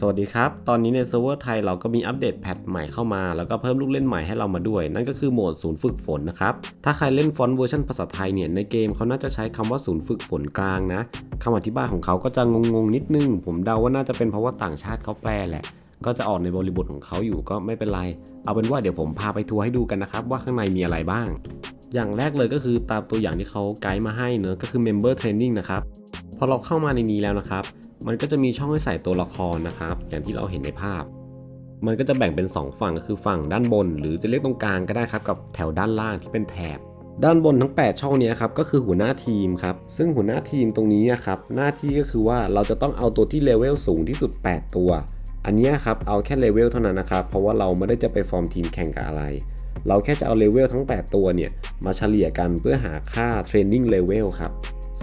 สวัสดีครับ ตอนนี้ในเซิร์ฟเวอร์ไทยเราก็มีอัปเดตแพทใหม่เข้ามา แล้วก็เพิ่มลูกเล่นใหม่ให้เรามาด้วย นั่นก็คือโหมดศูนย์ฝึกฝนนะครับ ถ้าใครเล่นฟอนต์เวอร์ชันภาษาไทยเนี่ย ในเกมเขาน่าจะใช้คำว่าศูนย์ฝึกฝนกลางนะคำอธิบายของเขาก็จะงงๆนิดนึง ผมเดาว่าน่าจะเป็นเพราะว่าต่างชาติเขาแปลแหละ ก็จะออกในบริบทของเขาอยู่ก็ไม่เป็นไร เอาเป็นว่าเดี๋ยวผมพาไปทัวร์ให้ดูกันนะครับว่าข้างในมีอะไรบ้าง อย่างแรกเลยก็คือตามตัวอย่างที่เขาไกด์มาให้เนอะก็คือ Member Training นะครับพอเราเข้ามาในนี้แล้วนะครับ มันก็จะมีช่องให้ใส่ตัวละครนะครับ อย่างที่เราเห็นในภาพ มันก็จะแบ่งเป็น 2 ฝั่งก็คือฝั่งด้านบน หรือจะเรียกตรงกลางก็ได้ครับกับแถวด้านล่างที่เป็นแถบ ด้านบนทั้ง 8 ช่องนี้ครับก็คือหัวหน้าทีมครับซึ่งหัวหน้าทีมตรงนี้ครับหน้าที่ก็คือว่าเราจะต้องเอาตัวที่เลเวลสูงที่สุด 8 ตัว อันนี้ครับเอาแค่เลเวลเท่านั้นนะครับเพราะว่าเราไม่ได้จะไปฟอร์มทีมแข่งกับอะไรเราแค่จะเอาเลเวลทั้ง 8 ตัวเนี่ย มาเฉลี่ยกันเพื่อหาค่าเทรนนิ่งเลเวลครับ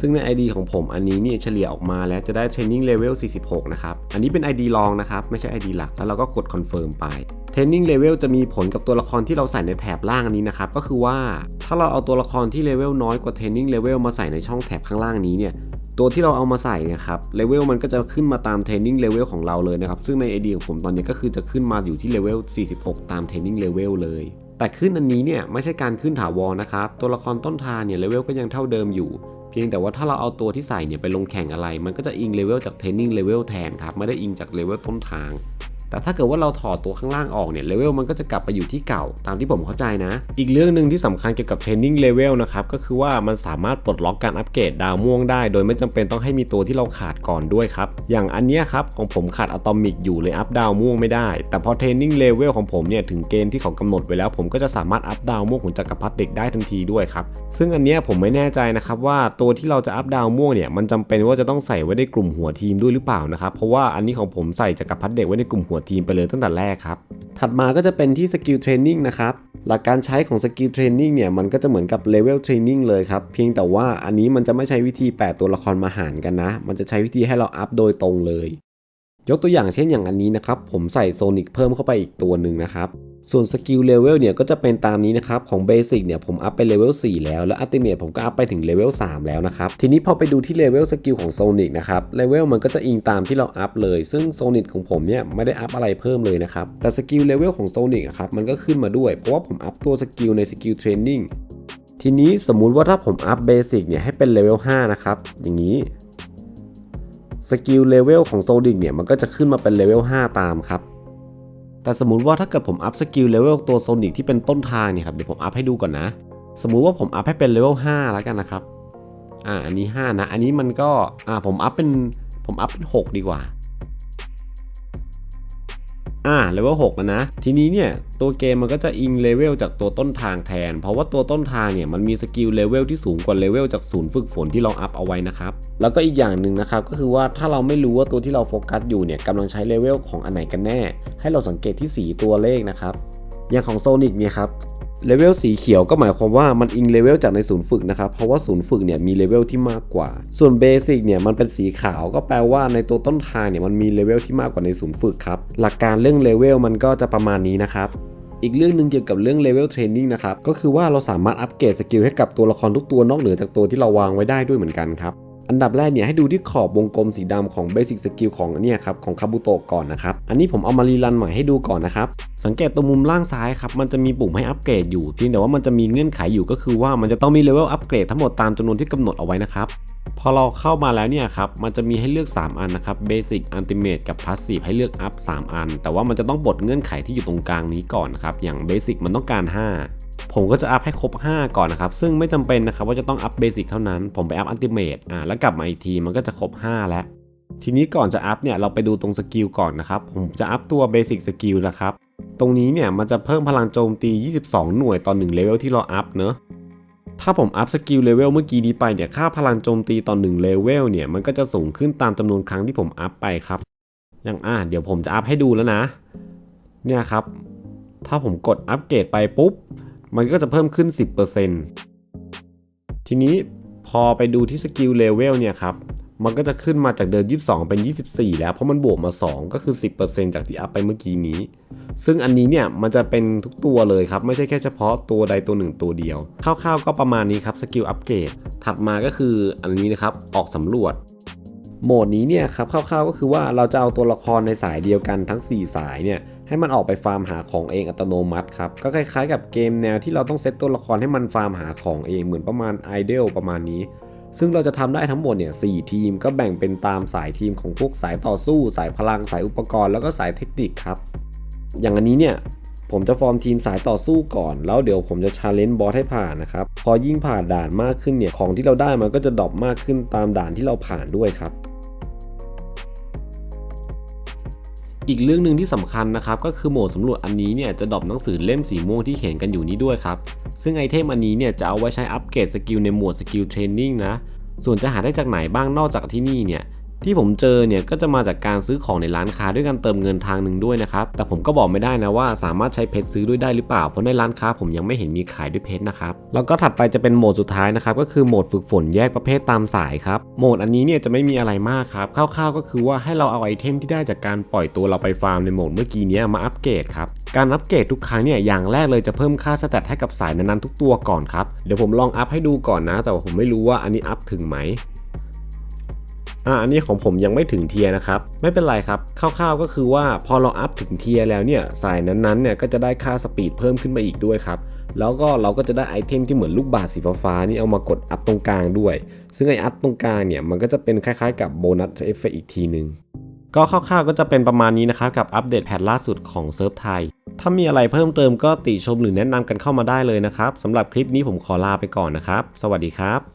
ซึ่งใน ID ของผมอันนี้เนี่ยเฉลี่ยออกมาแล้วจะได้ Training Level 46 นะครับ อันนี้เป็น ID รองนะครับ ไม่ใช่ ID หลัก แล้วเราก็กด Confirm ไป Training Level จะมีผลกับตัวละครที่เราใส่ในแถบล่างนี้นะครับ ก็คือว่าถ้าเราเอาตัวละครที่เลเวลน้อยกว่า Training Level มาใส่ในช่องแถบข้างล่างนี้เนี่ยตัวที่เราเอามาใส่นี่ยครับเลเวลมันก็จะขึ้นมาตาม Training Level ของเราเลยนะครับ ซึ่งใน ID ของผมตอนนี้ก็คือจะขึ้นมาอยู่ที่เลเวล 46 ตาม Training Level เลย แต่ขึ้นอันนี้เนี่ยไม่ใช่การขึ้นถาวรนะครับ ตัวละครต้นทางเนี่ยเลเวลก็ยังเท่าเดิมอยู่ เพียงแต่ว่าถ้าเราเอาตัวที่ใส่เนี่ยไปลงแข่งอะไร มันก็จะอิงเลเวลจากเทรนนิ่งเลเวลแทนครับ ไม่ได้อิงจากเลเวลต้นทาง แต่ถ้าเกิดว่าเราถอดตัวข้างล่างออกเนี่ยเลเวลมันก็จะกลับไปอยู่ที่เก่าตามที่ผมเข้าใจนะ อีกเรื่องหนึ่งที่สำคัญเกี่ยวกับเทรนนิ่งเลเวลนะครับก็คือว่ามันสามารถปลดล็อกการอัปเกรดดาวม่วงได้ โดยไม่จำเป็นต้องให้มีตัวที่เราขาดก่อนด้วยครับอย่างอันเนี้ยครับของผมขาดอะตอมิกอยู่เลยอัพดาวม่วงไม่ได้ แต่พอเทรนนิ่งเลเวลของผมเนี่ยถึงเกณฑ์ที่เขากำหนดไว้แล้ว ผมก็จะสามารถอัพดาวม่วงของจักรพรรดิเด็กได้ทันทีด้วยครับซึ่งอันเนี้ยผมไม่แน่ใจนะครับว่าตัวที่เราจะอัพดาวม่วงเนี่ยมันจำเป็นว่าจะต้องใส่ไว้ในกลุ่มหัวทีมด้วยหรือเปล่านะครับเพราะว่าอันนี้ของผมใส่จักรพรรดิเด็กไว้ในกลุ่มหัวทีมไปเลยตั้งแต่แรกครับ ถัดมาก็จะเป็นที่สกิลเทรนนิ่งนะครับ หลักการใช้ของสกิลเทรนนิ่งเนี่ยมันก็จะเหมือนกับเลเวลเทรนนิ่งเลยครับ เพียงแต่ว่าอันนี้มันจะไม่ใช้วิธี8ตัวละครมาหารกันนะ มันจะใช้วิธีให้เราอัพโดยตรงเลย ยกตัวอย่างเช่นอย่างอันนี้นะครับ ผมใส่โซนิกเพิ่มเข้าไปอีกตัวหนึ่งนะครับ ส่วนสกิลเลเวลเนี่ยก็จะเป็นตามนี้นะครับ ของเบสิกเนี่ยผมอัพไปเลเวล4แล้ว และอัติเมทผมก็อัพไปถึงเลเวล3แล้วนะครับ ทีนี้พอไปดูที่เลเวลสกิลของโซนิกนะครับเลเวลมันก็จะอิงตามที่เราอัพเลย ซึ่งโซนิกของผมเนี่ยไม่ได้อัพอะไรเพิ่มเลยนะครับ แต่สกิลเลเวลของโซนิกครับมันก็ขึ้นมาด้วย เพราะว่าผมอัพตัวสกิลในสกิลเทรนนิ่งทีนี้สมมุติว่าถ้าผมอัพเบสิกเนี่ยให้เป็นเลเวล5นะครับอย่างนี้สกิลเลเวลของโซดิกเนี่ยมันก็จะขึ้นมาเป็นเลเวล5ตามครับ แต่สมมติว่าถ้าเกิดผมอัพสกิลเลเวลตัวโซนิกที่เป็นต้นทางเนี่ยครับเดี๋ยวผมอัพให้ดูก่อนนะ สมมุติว่าผมอัพให้เป็นเลเวล5แล้วกันนะครับอ่าอันนี้ 5 นะ อันนี้มันก็อ่าผมอัพเป็นผมอัพเป็น 6 ดีกว่า อ่าเลเวล6แล้วนะ ทีนี้เนี่ย ตัวเกมมันก็จะอิงเลเวลจากตัวต้นทางแทน เพราะว่าตัวต้นทางเนี่ยมันมีสกิลเลเวลที่สูงกว่าเลเวลจากศูนย์ฝึกฝนที่เราอัพเอาไว้นะครับ แล้วก็อีกอย่างหนึ่งนะครับ ก็คือว่าถ้าเราไม่รู้ว่าตัวที่เราโฟกัสอยู่เนี่ยกำลังใช้เลเวลของอันไหนกันแน่ ให้เราสังเกตที่สีตัวเลขนะครับอย่างของโซนิกเนี่ยครับ เลเวลสีเขียวก็หมายความว่ามันอิงเลเวลจากในศูนย์ฝึกนะครับ เพราะว่าศูนย์ฝึกเนี่ยมีเลเวลที่มากกว่า ส่วนเบสิกเนี่ยมันเป็นสีขาวก็แปลว่าในตัวต้นทางเนี่ยมันมีเลเวลที่มากกว่าในศูนย์ฝึกครับ หลักการเรื่องเลเวลมันก็จะประมาณนี้นะครับอีกเรื่องหนึ่งเกี่ยวกับเรื่องเลเวลเทรนนิ่งนะครับ ก็คือว่าเราสามารถอัปเกรดสกิลให้กับตัวละครทุกตัวนอกเหนือจากตัวที่เราวางไว้ได้ด้วยเหมือนกันครับ อันดับแรกเนี่ยให้ดูที่ขอบวงกลมสีดำของ Basic Skill ของอันเนี่ยครับของคาบุโตะก่อนนะครับ อันนี้ผมเอามารีรันใหม่ให้ดูก่อนนะครับ สังเกตตรงมุมล่างซ้ายครับ มันจะมีปุ่มให้อัปเกรดอยู่เพียงแต่ว่ามันจะมีเงื่อนไขอยู่ก็คือว่ามันจะต้องมีเลเวลอัปเกรดทั้งหมดตามจำนวนที่กำหนดเอาไว้นะครับ พอเราเข้ามาแล้วเนี่ยครับ มันจะมีให้เลือก 3 อันนะครับ Basic Ultimate กับ Passive ให้เลือกอัพ3อัน แต่ว่ามันจะต้องบดเงื่อนไขที่อยู่ตรงกลางนี้ก่อนนะครับ อย่าง Basic มันต้องการ 5 ผมก็จะอัพให้ครบ 5 ก่อนนะครับ ซึ่งไม่จำเป็นนะครับว่าจะต้องอัพเบสิกเท่านั้น ผมไปอัพอัลติเมทอ่าแล้วกลับมาอีกทีมันก็จะครบ 5 แล้ว ทีนี้ก่อนจะอัพเนี่ยเราไปดูตรงสกิลก่อนนะครับ ผมจะอัพตัวเบสิกสกิลนะครับ ตรงนี้เนี่ยมันจะเพิ่มพลังโจมตี 22 หน่วยต่อ1เลเวลที่เราอัพเนอะ ถ้าผมอัพสกิลเลเวลเมื่อกี้นี้ไปเนี่ยค่าพลังโจมตีต่อ1เลเวลเนี่ยมันก็จะสูงขึ้นตามจำนวนครั้งที่ผมอัพไปครับ อย่างอ่าเดี๋ยวผมจะอัพให้ดูแล้วนะ เนี่ยครับ ถ้าผมกดอัปเกรดไปปุ๊บ มันก็จะเพิ่มขึ้น 10%ทีนี้พอไปดูที่สกิลเลเวลเนี่ยครับมันก็จะขึ้นมาจากเดิม 22 เป็น 24 แล้ว เพราะมันบวกมา 2 ก็คือ 10%จากที่อัพไปเมื่อกี้นี้ ซึ่งอันนี้เนี่ยมันจะเป็นทุกตัวเลยครับ ไม่ใช่แค่เฉพาะตัวใดตัวหนึ่งตัวเดียวคร่าวๆก็ประมาณนี้ครับสกิลอัปเกรดถัดมาก็คืออันนี้นะครับออกสำรวจโหมดนี้เนี่ยครับคร่าวๆก็คือว่าเราจะเอาตัวละครในสายเดียวกันทั้ง 4 สายเนี่ยให้มันออกไปฟาร์มหาของเองอัตโนมัติครับก็คล้ายๆกับเกมแนวที่เราต้องเซตตัวละครให้มันฟาร์มหาของเองเหมือนประมาณไอเดลประมาณนี้ ซึ่งเราจะทำได้ทั้งหมดเนี่ยสทีมก็แบ่งเป็นตามสายทีมของพวกสายต่อสู้ สายพลังสายอุปกรณ์แล้วก็สายเทคนิคครับ อย่างอันนี้เนี่ยผมจะฟอร์มทีมสายต่อสู้ก่อน แล้วเดี๋ยวผมจะชาเลนจ์บอสให้ผ่านนะครับ พอยิ่งผ่านด่านมากขึ้นเนี่ย ของที่เราได้มันก็จะดรอปมากขึ้นตามด่านที่เราผ่านด้วยครับ อีกเรื่องหนึ่งที่สำคัญนะครับ ก็คือโหมดสำรวจอันนี้เนี่ยจะดรอปหนังสือเล่มสีม่วงที่เห็นกันอยู่นี้ด้วยครับ ซึ่งไอเทมอันนี้เนี่ยจะเอาไว้ใช้อัปเกรดสกิลในหมวดสกิลเทรนนิ่งนะ ส่วนจะหาได้จากไหนบ้างนอกจากที่นี่เนี่ย ที่ผมเจอเนี่ยก็จะมาจากการซื้อของในร้านค้าด้วยการเติมเงินทางหนึ่งด้วยนะครับ แต่ผมก็บอกไม่ได้นะว่าสามารถใช้เพชรซื้อด้วยได้หรือเปล่า เพราะในร้านค้าผมยังไม่เห็นมีขายด้วยเพชรนะครับ แล้วก็ถัดไปจะเป็นโหมดสุดท้ายนะครับก็คือโหมดฝึกฝนแยกประเภทตามสายครับ โหมดอันนี้เนี่ยจะไม่มีอะไรมากครับ คร่าวๆ ก็คือว่าให้เราเอาไอเทมที่ได้จากการปล่อยตัวเราไปฟาร์มในโหมดเมื่อกี้เนี้ยมาอัปเกรดครับ การอัปเกรดทุกครั้งเนี่ยอย่างแรกเลยจะเพิ่มค่าสแตทให้กับสายนั้นๆทุกตัวก่อนครับ เดี๋ยวผมลองอัพให้ดูก่อนนะ แต่ว่าผมไม่รู้ว่าอันนี้อัพถึงไหม อ่าอันนี้ของผมยังไม่ถึงเทียนะครับ ไม่เป็นไรครับคร่าวๆก็คือว่าพอเราอัพถึงเทียแล้วเนี่ยสายนั้นๆเนี่ยก็จะได้ค่าสปีดเพิ่มขึ้นมาอีกด้วยครับแล้วก็เราก็จะได้ไอเทมที่เหมือนลูกบาศก์สีฟ้าๆนี่เอามากดอัพตรงกลางด้วย ซึ่งไออัพตรงกลางเนี่ยมันก็จะเป็นคล้ายๆกับโบนัสเอฟเฟกอีกทีหนึ่งก็คร่าวๆก็จะเป็นประมาณนี้นะครับกับอัปเดตแพทล่าสุดของเซิร์ฟไทย ถ้ามีอะไรเพิ่มเติมก็ติชมหรือแนะนำกันเข้ามาได้เลยนะครับสำหรับคลิปนี้ผมขอลาไปก่อนนะครับ สวัสดีครับ